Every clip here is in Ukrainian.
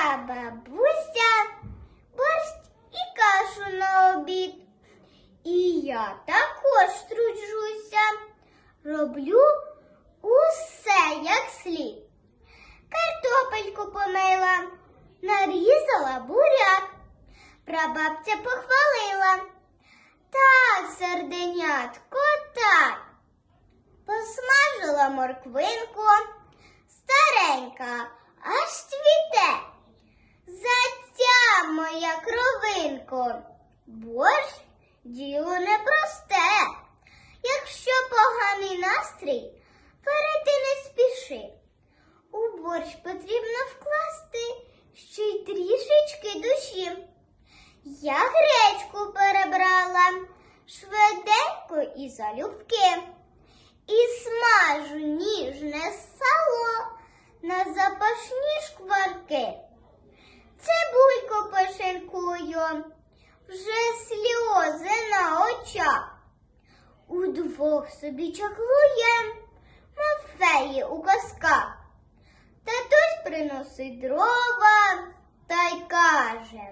прабабуся борщ і кашу на обід. І я також труджуся, роблю усе як слід. Картопельку помила, нарізала буряк. Прабабця похвалила. Так, серденятко, так. Посмажила морквинку, старенька, моя борщ діло непросте. Якщо поганий настрій, перейти не спіши. У борщ потрібно вкласти ще й трішечки душі. Я гречку перебрала швиденько і залюбки. І смажу ніжне сало на запашні шкварки. Цибульку пошинкую, вже сльози на очах. Удвох собі чаклуєм, мов феї у казках. Татусь приносить дрова та й каже.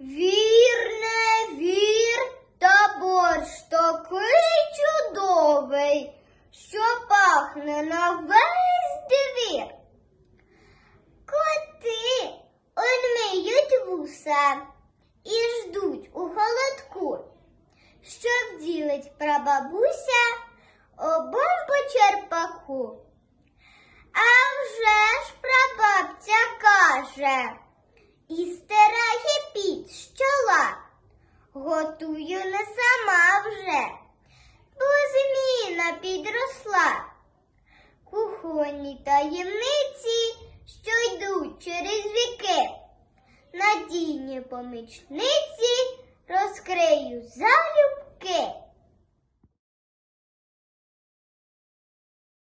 Вірне, вір, та борщ такий чудовий, що пахне на весь вуса і ждуть у холодку, що вділить прабабуся обом по черпаку. А вже ж прабабця каже і стирає під з чола. Готую не сама вже, бо зміна підросла. Кухонні таємниці, що йдуть через віки. Надійні помічниці розкрию залюбки.